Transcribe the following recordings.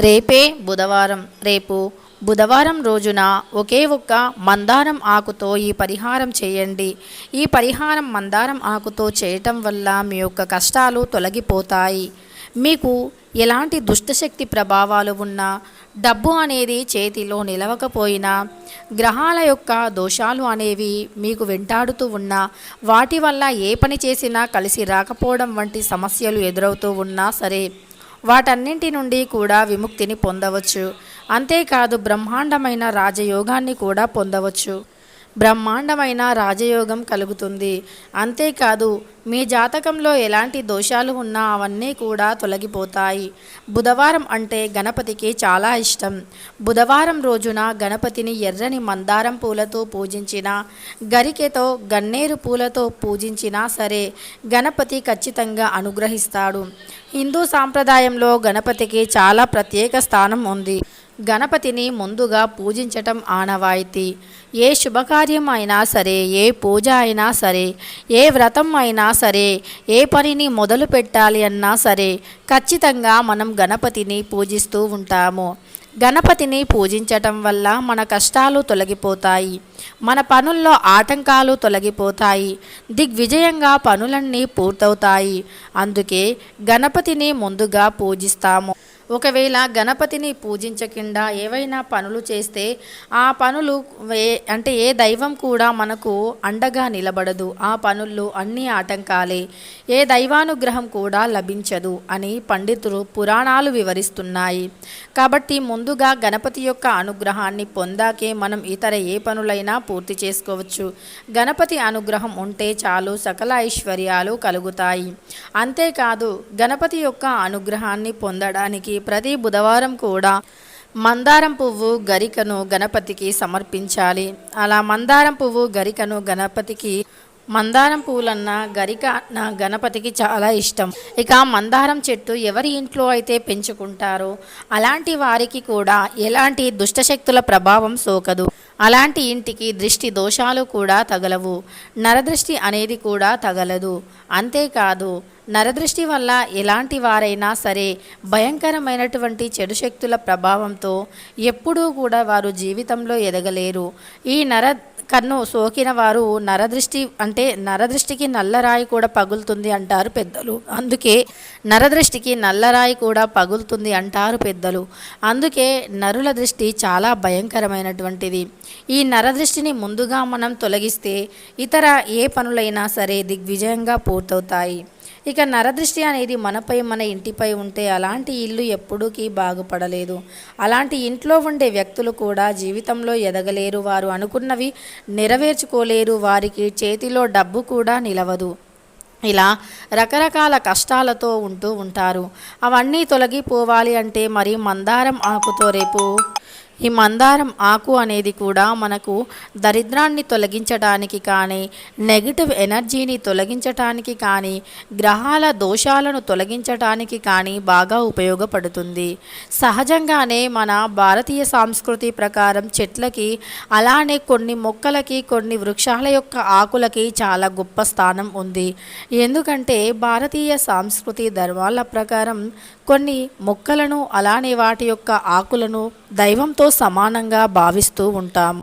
రేపే బుధవారం. రేపు బుధవారం రోజున ఒకే ఒక్క మందారం ఆకుతో ఈ పరిహారం చేయండి. ఈ పరిహారం మందారం ఆకుతో చేయటం వల్ల మీ యొక్క కష్టాలు తొలగిపోతాయి. మీకు ఎలాంటి దుష్టశక్తి ప్రభావాలు ఉన్నా డబ్బు అనేది చేతిలో నిలవకపోయినా గ్రహాల యొక్క దోషాలు అనేవి మీకు వెంటాడుతూ ఉన్నా వాటి వల్ల ఏ పని చేసినా కలిసి రాకపోవడం వంటి సమస్యలు ఎదురవుతూ ఉన్నా సరే వాటన్నింటి నుండి కూడా విముక్తిని పొందవచ్చు. అంతేకాదు బ్రహ్మాండమైన రాజయోగాన్ని కూడా పొందవచ్చు. బ్రహ్మాండమైన రాజయోగం కలుగుతుంది. అంతేకాదు మీ జాతకంలో ఎలాంటి దోషాలు ఉన్నా అవన్నీ కూడా తొలగిపోతాయి. బుధవారం అంటే గణపతికి చాలా ఇష్టం. బుధవారం రోజున గణపతిని ఎర్రని మందారం పూలతో పూజించిన గరికెతో గన్నేరు పూలతో పూజించినా సరే గణపతి ఖచ్చితంగా అనుగ్రహిస్తాడు. హిందూ సాంప్రదాయంలో గణపతికి చాలా ప్రత్యేక స్థానం ఉంది. గణపతిని ముందుగా పూజించటం ఆనవాయితీ. ఏ శుభకార్యం అయినా సరే ఏ పూజ అయినా సరే ఏ వ్రతం అయినా సరే ఏ పనిని మొదలు పెట్టాలి అన్నా సరే ఖచ్చితంగా మనం గణపతిని పూజిస్తూ ఉంటాము. గణపతిని పూజించటం వల్ల మన కష్టాలు తొలగిపోతాయి మన పనుల్లో ఆటంకాలు తొలగిపోతాయి దిగ్విజయంగా పనులన్నీ పూర్తవుతాయి. అందుకే గణపతిని ముందుగా పూజిస్తాము. ఒకవేళ గణపతిని పూజించకుండా ఏవైనా పనులు చేస్తే ఆ పనులు ఏ అంటే ఏ దైవం కూడా మనకు అండగా నిలబడదు. ఆ పనుల్లో అన్ని ఆటంకాలే. ఏ దైవానుగ్రహం కూడా లభించదు అని పండితులు పురాణాలు వివరిస్తున్నాయి. కాబట్టి ముందుగా గణపతి యొక్క అనుగ్రహాన్ని పొందాకే మనం ఇతర ఏ పనులైనా పూర్తి చేసుకోవచ్చు. గణపతి అనుగ్రహం ఉంటే చాలు సకల ఐశ్వర్యాలు కలుగుతాయి. అంతేకాదు గణపతి యొక్క అనుగ్రహాన్ని పొందడానికి ప్రతి బుధవారం కూడా మందారం పువ్వు గరికను గణపతికి సమర్పించాలి. అలా మందారం పువ్వు గరికను గణపతికి మందారం పూలన్న గరిక అన్న గణపతికి చాలా ఇష్టం. ఇక మందారం చెట్టు ఎవరి ఇంట్లో అయితే పెంచుకుంటారో అలాంటి వారికి కూడా ఎలాంటి దుష్టశక్తుల ప్రభావం సోకదు. అలాంటి ఇంటికి దృష్టి దోషాలు కూడా తగలవు. నరదృష్టి అనేది కూడా తగలదు. అంతేకాదు నరదృష్టి వల్ల ఎలాంటి వారైనా సరే భయంకరమైనటువంటి చెడు శక్తుల ప్రభావంతో ఎప్పుడూ కూడా వారు జీవితంలో ఎదగలేరు. ఈ నర కన్ను సోకిన వారు నరదృష్టి అంటే నరదృష్టికి నల్లరాయి కూడా పగులుతుంది అంటారు పెద్దలు. అందుకే నరదృష్టికి నల్లరాయి కూడా పగులుతుంది అంటారు పెద్దలు. అందుకే నరుల దృష్టి చాలా భయంకరమైనటువంటిది. ఈ నరదృష్టిని ముందుగా మనం తొలగిస్తే ఇతర ఏ పనులైనా సరే దిగ్విజయంగా పూర్తవుతాయి. ఇక నరదృష్టి అనేది మనపై మన ఇంటిపై ఉంటే అలాంటి ఇల్లు ఎప్పుడూకి బాగుపడలేదు. అలాంటి ఇంట్లో ఉండే వ్యక్తులు కూడా జీవితంలో ఎదగలేరు. వారు అనుకున్నవి నెరవేర్చుకోలేరు. వారికి చేతిలో డబ్బు కూడా నిలవదు. ఇలా రకరకాల కష్టాలతో ఉంటూ ఉంటారు. అవన్నీ తొలగిపోవాలి అంటే మరి మందారం ఆకుతో రేపు ఈ మందారం ఆకు అనేది కూడా మనకు దరిద్రాన్ని తొలగించడానికి కానీ నెగిటివ్ ఎనర్జీని తొలగించటానికి కానీ గ్రహాల దోషాలను తొలగించటానికి కానీ బాగా ఉపయోగపడుతుంది. సహజంగానే మన భారతీయ సంస్కృతి ప్రకారం చెట్లకి అలానే కొన్ని మొక్కలకి కొన్ని వృక్షాల యొక్క ఆకులకి చాలా గొప్ప స్థానం ఉంది. ఎందుకంటే భారతీయ సంస్కృతి ధర్మాల ప్రకారం కొన్ని మొక్కలను అలానే వాటి యొక్క ఆకులను దైవంతో సమానంగా భావిస్తూ ఉంటాం.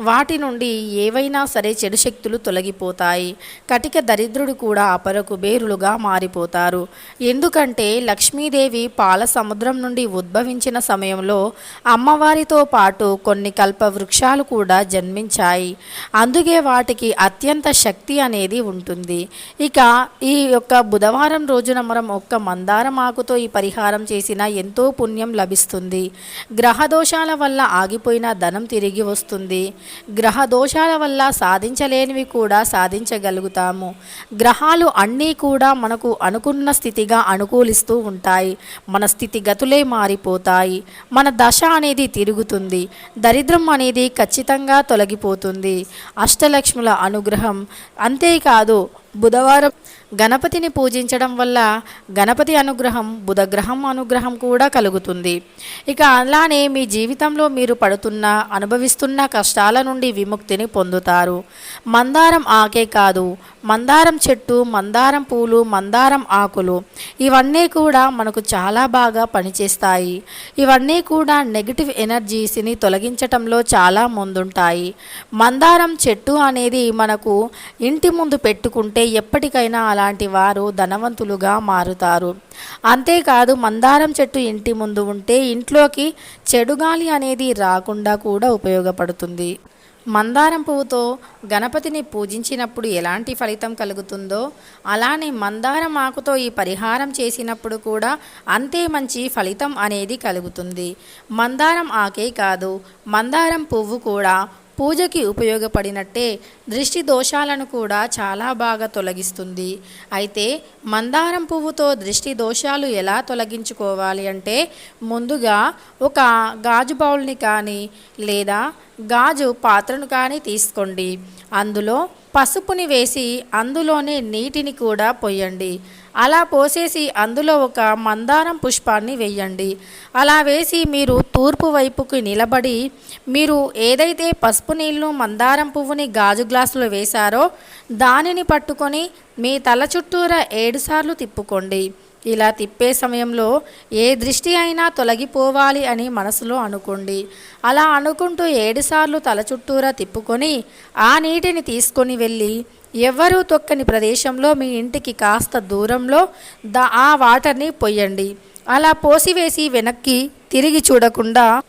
వాటి నుండి ఏవైనా సరే చెడు శక్తులు తొలగిపోతాయి. కటిక దరిద్రుడు కూడా అపరకు బేరులుగా మారిపోతారు. ఎందుకంటే లక్ష్మీదేవి పాల సముద్రం నుండి ఉద్భవించిన సమయంలో అమ్మవారితో పాటు కొన్ని కల్ప వృక్షాలు కూడా జన్మించాయి. అందుకే వాటికి అత్యంత శక్తి అనేది ఉంటుంది. ఇక ఈ యొక్క బుధవారం రోజున మనం ఒక్క మందారం ఆకుతో ఈ పరిహారం చేసిన ఎంతో పుణ్యం లభిస్తుంది. గ్రహ దోషాల వల్ల ఆగిపోయిన ధనం తిరిగి వస్తుంది. గ్రహ దోషాల వల్ల సాధించలేనివి కూడా సాధించగలుగుతాము. గ్రహాలు అన్నీ కూడా మనకు అనుకున్న స్థితిగా అనుకూలిస్తూ ఉంటాయి. మన స్థితిగతులే మారిపోతాయి. మన దశ అనేది తిరుగుతుంది. దరిద్రం అనేది ఖచ్చితంగా తొలగిపోతుంది. అష్టలక్ష్ముల అనుగ్రహం అంతేకాదు బుధవారం గణపతిని పూజించడం వల్ల గణపతి అనుగ్రహం బుధగ్రహం అనుగ్రహం కూడా కలుగుతుంది. ఇక అలానే మీ జీవితంలో మీరు పడుతున్న అనుభవిస్తున్న కష్టాల నుండి విముక్తిని పొందుతారు. మందారం ఆకే కాదు మందారం చెట్టు మందారం పూలు మందారం ఆకులు ఇవన్నీ కూడా మనకు చాలా బాగా పనిచేస్తాయి. ఇవన్నీ కూడా నెగిటివ్ ఎనర్జీస్ని తొలగించటంలో చాలా ముందుంటాయి. మందారం చెట్టు అనేది మనకు ఇంటి ముందు పెట్టుకుంటే ఎప్పటికైనా అలాంటి వారు ధనవంతులుగా మారుతారు. అంతేకాదు మందారం చెట్టు ఇంటి ముందు ఉంటే ఇంట్లోకి చెడు గాలి అనేది రాకుండా కూడా ఉపయోగపడుతుంది. మందారం పువ్వుతో గణపతిని పూజించినప్పుడు ఎలాంటి ఫలితం కలుగుతుందో అలానే మందారం ఆకుతో ఈ పరిహారం చేసినప్పుడు కూడా అంతే మంచి ఫలితం అనేది కలుగుతుంది. మందారం ఆకే కాదు మందారం పువ్వు కూడా పూజకి ఉపయోగపడినట్టే దృష్టి దోషాలను కూడా చాలా బాగా తొలగిస్తుంది. అయితే మందారం పువ్వుతో దృష్టి దోషాలు ఎలా తొలగించుకోవాలి అంటే ముందుగా ఒక గాజు బౌల్ని కానీ లేదా గాజు పాత్రను కానీ తీసుకోండి. అందులో పసుపుని వేసి అందులోనే నీటిని కూడా పొయ్యండి అలా పోసేసి అందులో ఒక మందారం పుష్పాన్ని వేయండి. అలా వేసి మీరు తూర్పు వైపుకి నిలబడి మీరు ఏదైతే పసుపు నీళ్ళు మందారం పువ్వుని గాజు గ్లాసులో వేశారో దానిని పట్టుకొని మీ తల చుట్టూరా ఏడుసార్లు తిప్పుకోండి. ఇలా తిప్పే సమయంలో ఏ దృష్టి అయినా తొలగిపోవాలి అని మనసులో అనుకోండి. అలా అనుకుంటూ ఏడుసార్లు తల చుట్టూరా తిప్పుకొని ఆ నీటిని తీసుకొని వెళ్ళి ఎవ్వరూ తొక్కని ప్రదేశంలో మీ ఇంటికి కాస్త దూరంలో దా ఆ వాటర్ని పొయ్యండి. అలా పోసివేసి వెనక్కి తిరిగి చూడకుండా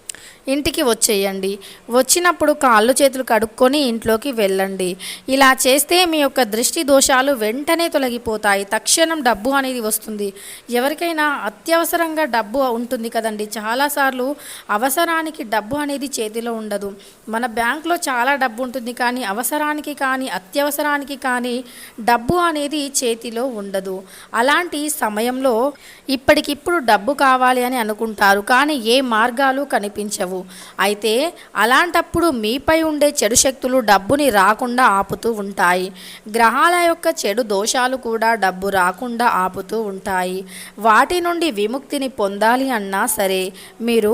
ఇంటికి వచ్చేయండి. వచ్చినప్పుడు కాళ్ళు చేతులు కడుక్కొని ఇంట్లోకి వెళ్ళండి. ఇలా చేస్తే మీ యొక్క దృష్టి దోషాలు వెంటనే తొలగిపోతాయి. తక్షణం డబ్బు అనేది వస్తుంది. ఎవరికైనా అత్యవసరంగా డబ్బు ఉంటుంది కదండి. చాలాసార్లు అవసరానికి డబ్బు అనేది చేతిలో ఉండదు. మన బ్యాంక్లో చాలా డబ్బు ఉంటుంది కానీ అవసరానికి కానీ అత్యవసరానికి కానీ డబ్బు అనేది చేతిలో ఉండదు. అలాంటి సమయంలో ఇప్పటికిప్పుడు డబ్బు కావాలి అని అనుకుంటారు. కానీ ఏ మార్గాలు కనిపించవు అయితే అలాంటప్పుడు మీపై ఉండే చెడు శక్తులు డబ్బుని రాకుండా ఆపుతూ ఉంటాయి. గ్రహాల యొక్క చెడు దోషాలు కూడా డబ్బు రాకుండా ఆపుతూ ఉంటాయి. వాటి నుండి విముక్తిని పొందాలి అన్నా సరే మీరు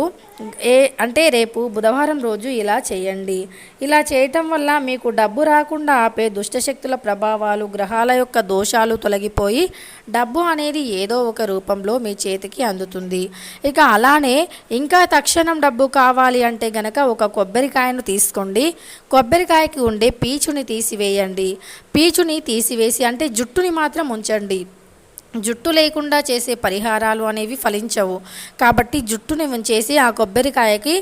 ఏ అంటే రేపు బుధవారం రోజు ఇలా చేయండి. ఇలా చేయటం వల్ల మీకు డబ్బు రాకుండా ఆపే దుష్టశక్తుల ప్రభావాలు గ్రహాల యొక్క దోషాలు తొలగిపోయి డబ్బు అనేది ఏదో ఒక రూపంలో మీ చేతికి అందుతుంది. ఇక అలానే ఇంకా తక్షణం డబ్బు కావాలి అంటే గనక ఒక కొబ్బరికాయను తీసుకోండి. కొబ్బరికాయకి ఉండే పీచుని తీసివేయండి. పీచుని తీసివేసి అంటే జుట్టుని మాత్రం ఉంచండి. జుట్టు లేకుండా చేసే పరిహారాలు అనేవి ఫలించవు. కాబట్టి జుట్టుని ఉంచేసి ఆ కొబ్బరికాయకి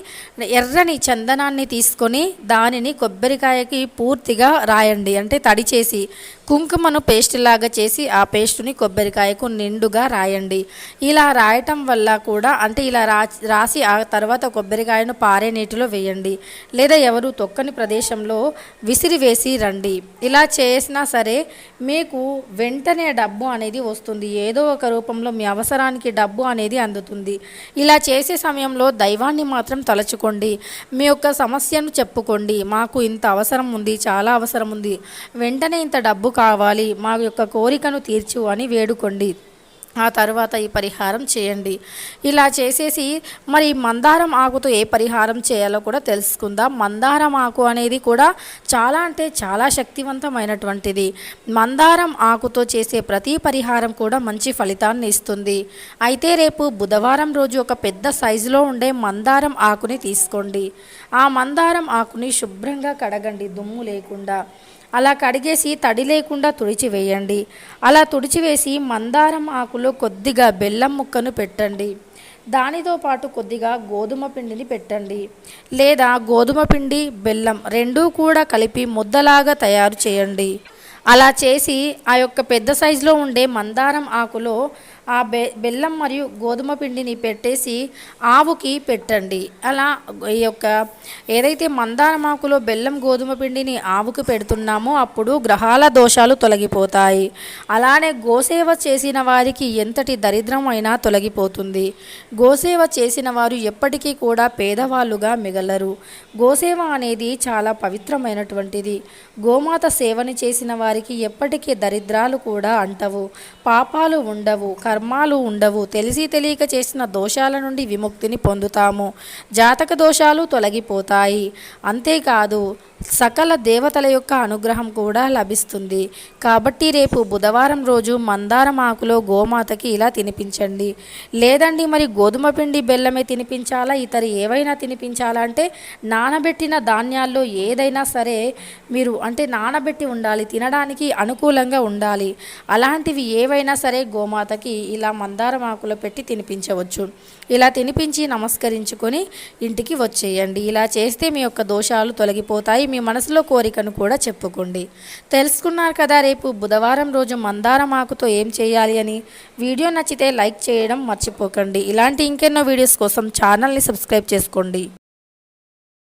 ఎర్రని చందనాన్ని తీసుకొని దానిని కొబ్బరికాయకి పూర్తిగా రాయండి. అంటే తడి చేసి కుంకుమను పేస్ట్ లాగా చేసి ఆ పేస్టుని కొబ్బరికాయకు నిండుగా రాయండి. ఇలా రాయటం వల్ల కూడా అంటే ఇలా రా రాసి ఆ తర్వాత కొబ్బరికాయను పారే నీటిలో వేయండి. లేదా ఎవరు తొక్కని ప్రదేశంలో విసిరివేసి రండి. ఇలా చేసినా సరే మీకు వెంటనే డబ్బు అనేది వస్తుంది. ఏదో ఒక రూపంలో మీ అవసరానికి డబ్బు అనేది అందుతుంది. ఇలా చేసే సమయంలో దైవాన్ని మాత్రం తలచుకోండి. మీ యొక్క సమస్యను చెప్పుకోండి. మాకు ఇంత అవసరం ఉంది చాలా అవసరం ఉంది. వెంటనే ఇంత డబ్బు కావాలి మా యొక్క కోరికను తీర్చు అని వేడుకోండి. ఆ తర్వాత ఈ పరిహారం చేయండి. ఇలా చేసేసి మరి మందారం ఆకుతో ఏ పరిహారం చేయాలో కూడా తెలుసుకుందాం. మందారం ఆకు అనేది కూడా చాలా అంటే చాలా శక్తివంతమైనటువంటిది. మందారం ఆకుతో చేసే ప్రతి పరిహారం కూడా మంచి ఫలితాన్ని ఇస్తుంది. అయితే రేపు బుధవారం రోజు ఒక పెద్ద సైజులో ఉండే మందారం ఆకుని తీసుకోండి. ఆ మందారం ఆకుని శుభ్రంగా కడగండి దుమ్ము లేకుండా. అలా కడిగేసి తడి లేకుండా తుడిచివేయండి. అలా తుడిచివేసి మందారం ఆకులో కొద్దిగా బెల్లం ముక్కను పెట్టండి. దానితో పాటు కొద్దిగా గోధుమ పిండిని పెట్టండి. లేదా గోధుమ పిండి బెల్లం రెండూ కూడా కలిపి ముద్దలాగా తయారు చేయండి. అలా చేసి ఆ యొక్క పెద్ద సైజులో ఉండే మందారం ఆకులో ఆ బె బెల్లం మరియు గోధుమ పిండిని పెట్టేసి ఆవుకి పెట్టండి. అలా ఈ యొక్క ఏదైతే మందారమాకులో బెల్లం గోధుమ పిండిని ఆవుకు పెడుతున్నామో అప్పుడు గ్రహాల దోషాలు తొలగిపోతాయి. అలానే గోసేవ చేసిన వారికి ఎంతటి దరిద్రం అయినా తొలగిపోతుంది. గోసేవ చేసిన వారు ఎప్పటికీ కూడా పేదవాళ్ళుగా మిగలరు. గోసేవ అనేది చాలా పవిత్రమైనటువంటిది. గోమాత సేవని చేసిన వారికి ఎప్పటికీ దరిద్రాలు కూడా అంటవు. పాపాలు ఉండవు. కర్మాలు ఉండవు. తెలిసి తెలియక చేసిన దోషాల నుండి విముక్తిని పొందుతాము. జాతక దోషాలు తొలగిపోతాయి. అంతేకాదు సకల దేవతల యొక్క అనుగ్రహం కూడా లభిస్తుంది. కాబట్టి రేపు బుధవారం రోజు మందారం ఆకులో గోమాతకి ఇలా తినిపించండి. లేదండి మరి గోధుమ పిండి బెల్లమే తినిపించాలా? ఇతర ఏవైనా తినిపించాలా? అంటే నానబెట్టిన ధాన్యాల్లో ఏదైనా సరే మీరు అంటే నానబెట్టి ఉండాలి తినడానికి అనుకూలంగా ఉండాలి. అలాంటివి ఏవైనా సరే గోమాతకి ఇలా మందారం ఆకులో పెట్టి తినిపించవచ్చు. ఇలా తినిపించి నమస్కరించుకొని ఇంటికి వచ్చేయండి. ఇలా చేస్తే మీ యొక్క దోషాలు తొలగిపోతాయి. మీ మనసులో కోరికను కూడా చెప్పుకోండి. తెలుసుకున్నారు కదా రేపు బుధవారం రోజు మందారం ఆకుతో ఏం చేయాలి అని? వీడియో నచ్చితే లైక్ చేయడం మర్చిపోకండి. ఇలాంటి ఇంకెన్నో వీడియోస్ కోసం ఛానల్ని సబ్స్క్రైబ్ చేసుకోండి.